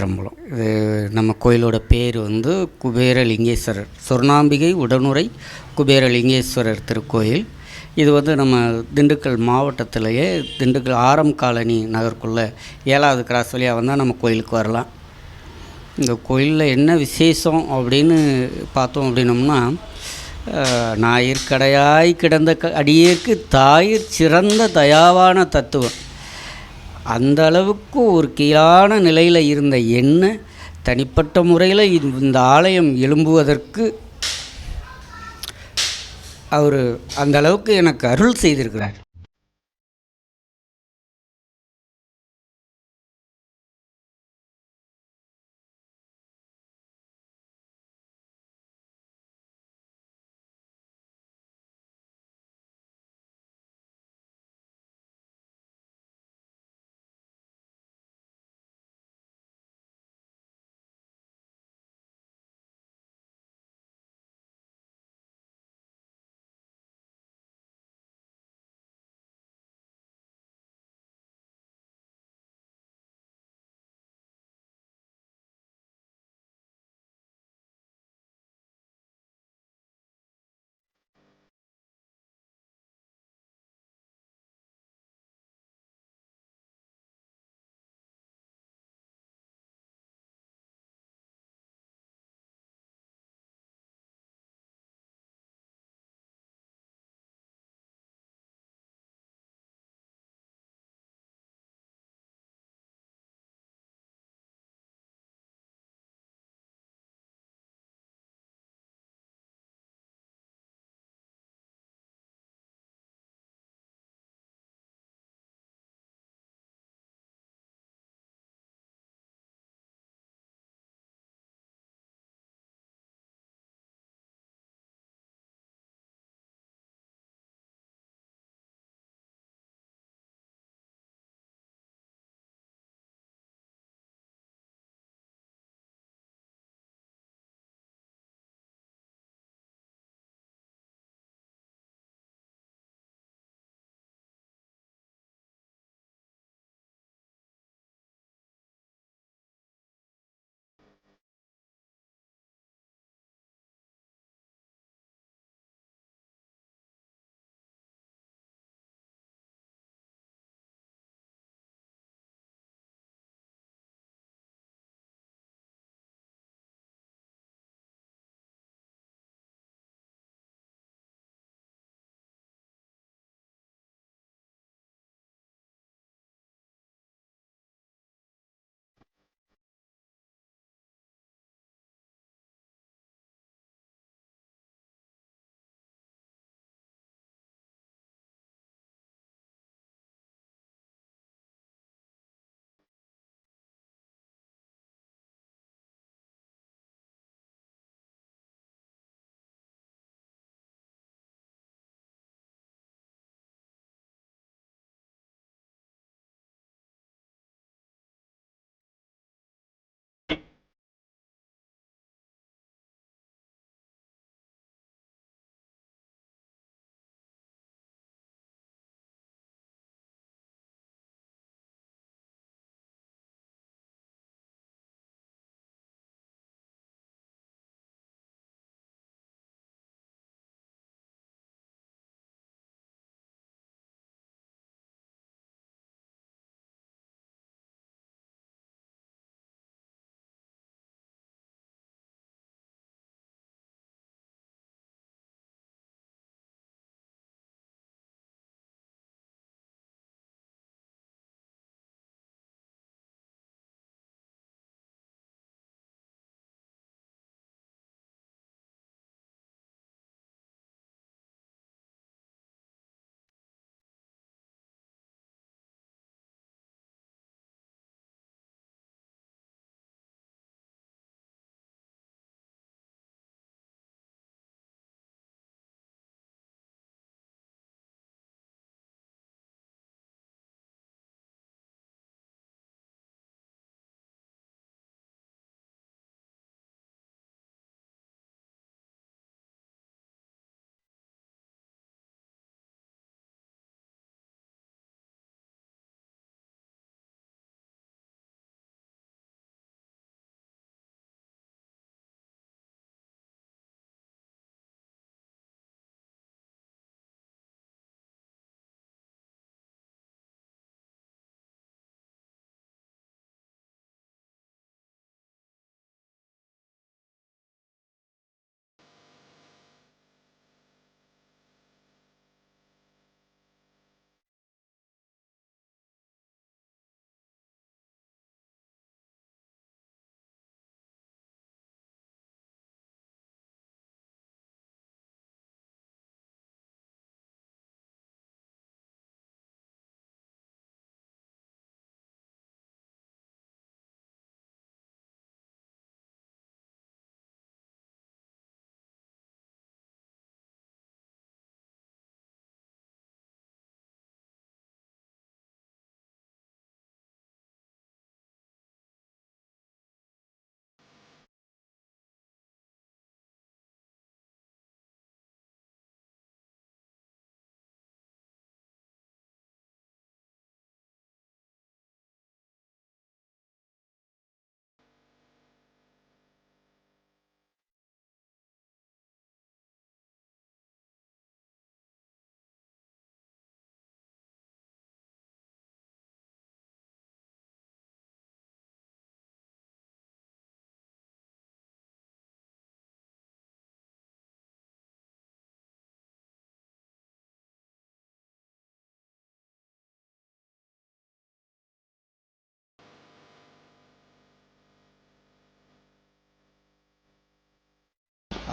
திருச்சிற்றம்பலம் இது நம்ம கோயிலோட பேர் வந்து குபேரலிங்கேஸ்வரர். சொர்ணாம்பிகை உடனுரை குபேரலிங்கேஸ்வரர் திருக்கோயில். இது வந்து நம்ம திண்டுக்கல் மாவட்டத்திலேயே திண்டுக்கல் ஆரம் காலனி நகருக்குள்ளே ஏழாவது கிராஸ் வழியாக வந்தால் நம்ம கோயிலுக்கு வரலாம். இந்த கோயிலில் என்ன விசேஷம் அப்படின்னு பார்த்தோம் அப்படின்னோம்னா அஹ், ஞாயிற்கடையாய் கிடந்த க அடியேற்கு தாயிற் சிறந்த தயாவான தத்துவம். அந்த அளவுக்கு ஒரு கீழான நிலையில் இருந்த என்ன தனிப்பட்ட முறையில் இந்த ஆலயம் எழும்புவதற்கு அவர் அந்த அளவுக்கு எனக்கு அருள் செய்திருக்கிறார்.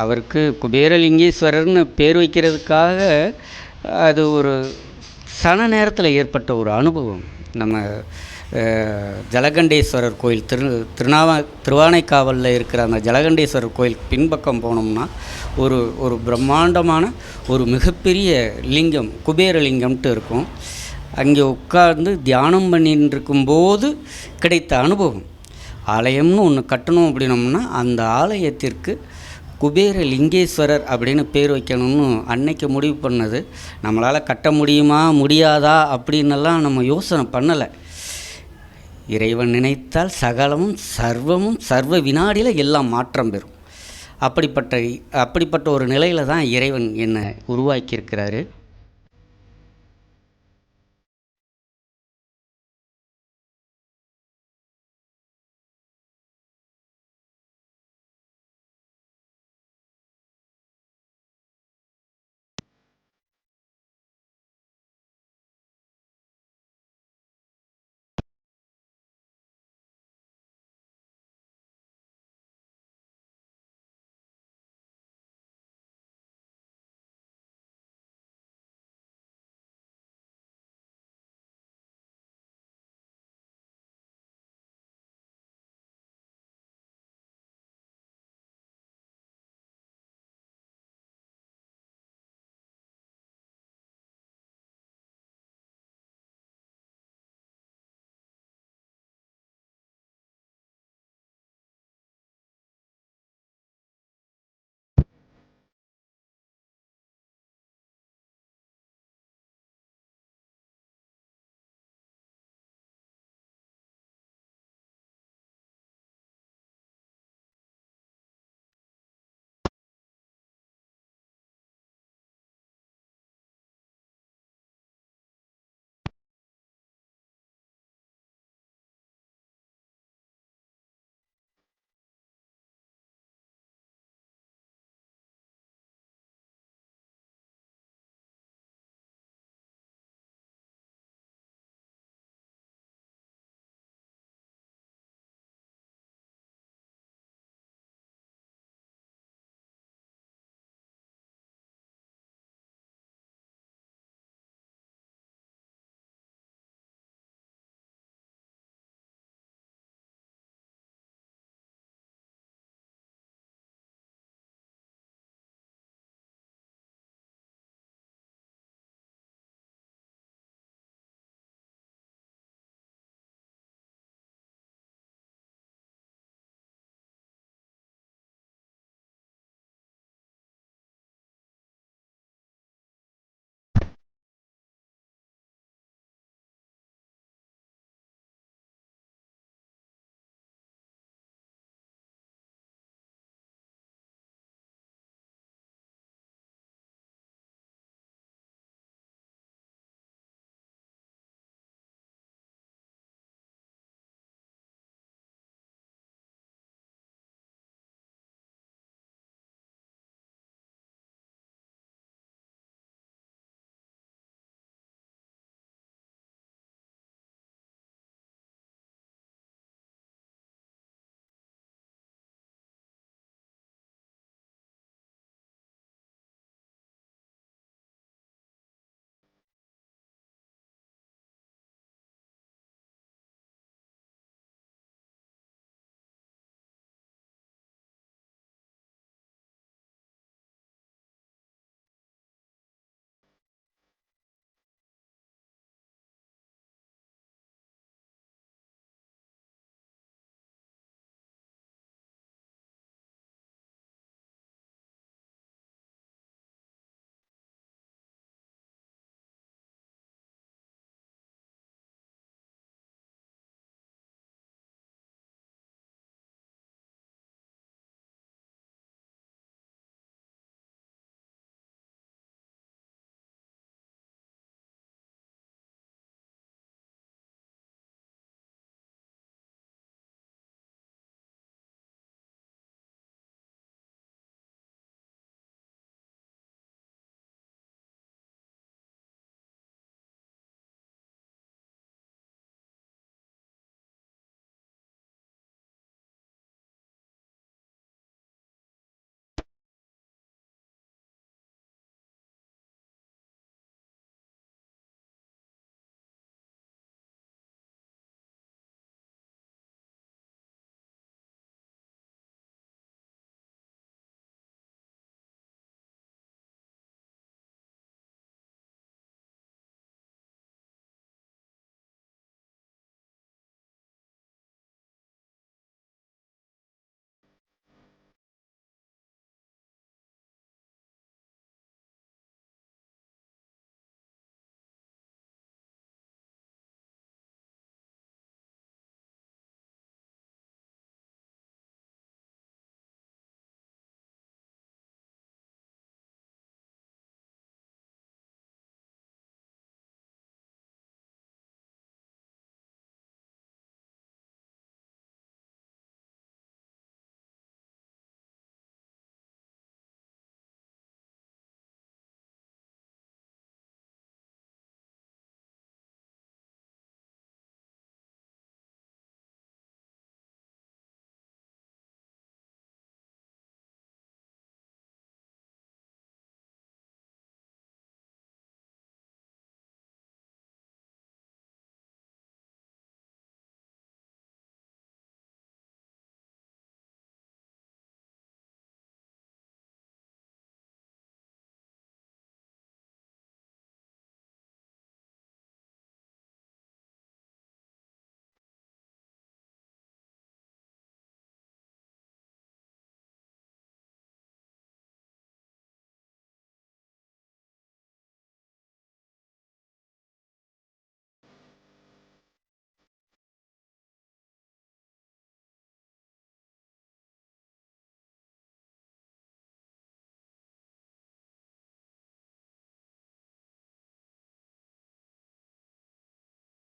அவருக்கு குபேரலிங்கேஸ்வரர்னு பேர் வைக்கிறதுக்காக அது ஒரு சன நேரத்தில் ஏற்பட்ட ஒரு அனுபவம். நம்ம ஜலகண்டேஸ்வரர் கோயில் திரு திருநாவா திருவானைக்காவலில் இருக்கிற அந்த ஜலகண்டேஸ்வரர் கோயில் பின்பக்கம் போனோம்னா ஒரு ஒரு பிரம்மாண்டமான ஒரு மிகப்பெரிய லிங்கம் குபேரலிங்கம்ட்டு இருக்கும். அங்கே உட்கார்ந்து தியானம் பண்ணின்னு இருக்கும்போது கிடைத்த அனுபவம். ஆலயம்னு ஒன்று கட்டணும் அப்படின்னோம்னா அந்த ஆலயத்திற்கு குபேர லிங்கேஸ்வரர் அப்படின்னு பேர் வைக்கணும்னு அன்னைக்கு முடிவு பண்ணது. நம்மளால் கட்ட முடியுமா முடியாதா அப்படின்னெல்லாம் நம்ம யோசனை பண்ணலை. இறைவன் நினைத்தால் சகலமும் சர்வமும் சர்வ வினாடியில் எல்லாம் மாற்றம் பெறும். அப்படிப்பட்ட அப்படிப்பட்ட ஒரு நிலையில் தான் இறைவன் என்னை உருவாக்கியிருக்கிறாரு.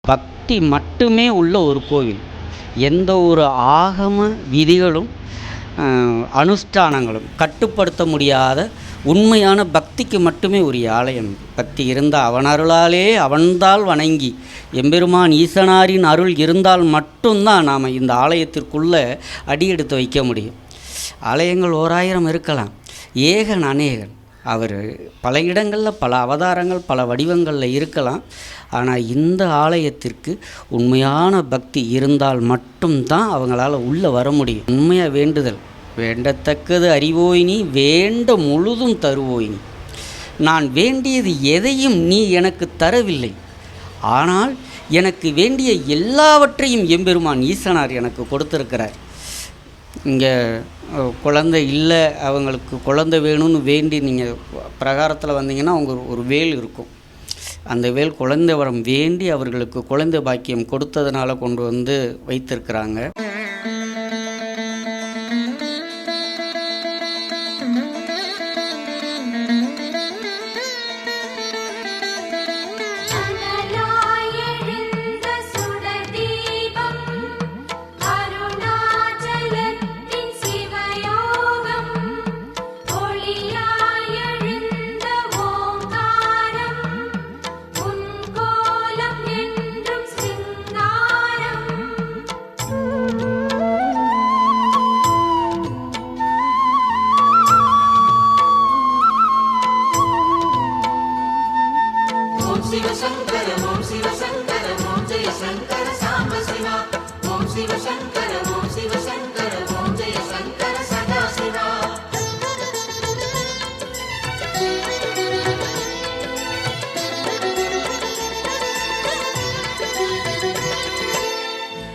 பக்தி மட்டுமே உள்ள ஒரு கோவில். எந்த ஒரு ஆகம விதிகளும் அனுஷ்டானங்களும் கட்டுப்படுத்த முடியாத உண்மையான பக்திக்கு மட்டுமே உரிய ஆலயம். பக்தி இருந்தால் அவன் அருளாலே அவன்தால் வணங்கி எம்பெருமான் ஈசனாரின் அருள் இருந்தால் மட்டும்தான் நாம் இந்த ஆலயத்திற்குள்ளே அடியெடுத்து வைக்க முடியும். ஆலயங்கள் ஓராயிரம் இருக்கலாம். ஏகன் அநேகன். அவர் பல இடங்களில் பல அவதாரங்கள் பல வடிவங்களில் இருக்கலாம். ஆனால் இந்த ஆலயத்திற்கு உண்மையான பக்தி இருந்தால் மட்டும்தான் அவங்களால உள்ளே வர முடியும். உண்மையாக வேண்டுதல். வேண்டத்தக்கது அறிவோய் நீ வேண்ட முழுதும் தருவோயினி. நான் வேண்டியது எதையும் நீ எனக்கு தரவில்லை. ஆனால் எனக்கு வேண்டிய எல்லாவற்றையும் எம்பெருமான் ஈசனார் எனக்கு கொடுத்திருக்கிறார். இங்கே குழந்தை இல்லை அவங்களுக்கு குழந்தை வேணும்னு வேண்டி நீங்கள் பிரகாரத்தில் வந்தீங்கன்னா அவங்க ஒரு வேல் இருக்கும். அந்த வேல் குழந்தை வரம் வேண்டி அவர்களுக்கு குழந்தை பாக்கியம் கொடுத்ததுனால கொண்டு வந்து வைத்திருக்கிறாங்க.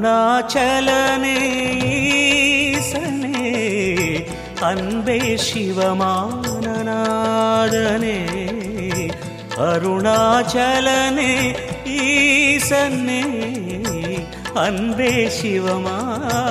அருணாச்சலனேசனே அன்பே சிவமானநாதனே அருணாச்சலனே ஈசனே அன்பே சிவமானநாதனே.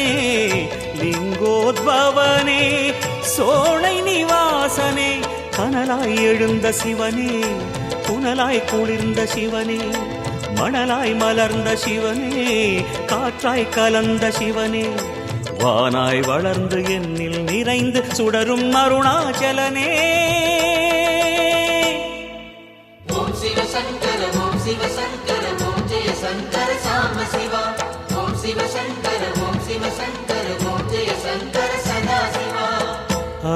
லிங்கோத்பவனே சோலை நிவாசனே கனலாய் எழுந்த சிவனே புனலாய் குளிர்ந்த சிவனே மணலாய் மலர்ந்த சிவனே காற்றாய் கலந்த சிவனே வானாய் வளர்ந்து என்னில் நிறைந்து சுடரும் அருணாச்சலனே. ஓம் சிவ சங்கர ஓம் சிவ சங்கர ஓம் ஜெய சங்கர சாம சிவா. ஓம் சிவ சங்கர ஓம் சிவ சங்கர ஓம் ஜெய சங்கர.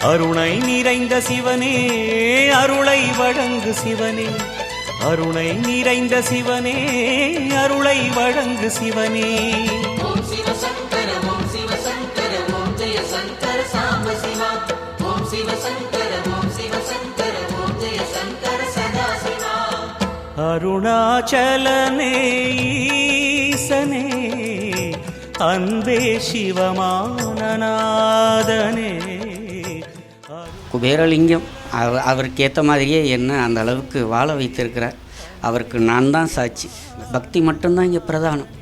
அருணை நிறைந்த சிவனே அருளை வழங்கு சிவனே. அருணை நிறைந்த சிவனே அருளை வழங்கு சிவனே. அருணாச்சலனே ஈசனே அன்பே சிவமானநாதனே. குபேரலிங்கம் அவ அவருக்கு ஏற்ற மாதிரியே என்ன அந்த அளவுக்கு வாழ வைத்திருக்கிறார். அவருக்கு நான் தான் சாட்சி. பக்தி மட்டும்தான் இங்கே பிரதானம்.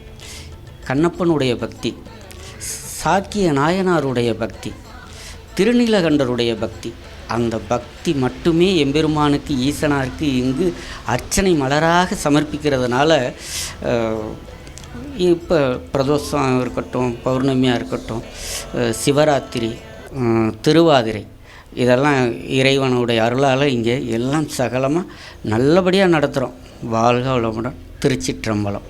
கண்ணப்பனுடைய பக்தி சாக்கிய நாயனாருடைய பக்தி திருநீலகண்டருடைய பக்தி. அந்த பக்தி மட்டுமே எம்பெருமானுக்கு ஈசனாருக்கு இங்கு அர்ச்சனை மலராக சமர்ப்பிக்கிறதுனால இப்போ பிரதோஷம் இருக்கட்டும் பௌர்ணமியாக இருக்கட்டும் சிவராத்திரி திருவாதிரை இதெல்லாம் இறைவனுடைய அருளால் இங்கே எல்லாம் சகலமாக நல்லபடியாக நடத்துகிறோம் வாழ்க வளமுடன் திருச்சிற்றம்பலம்.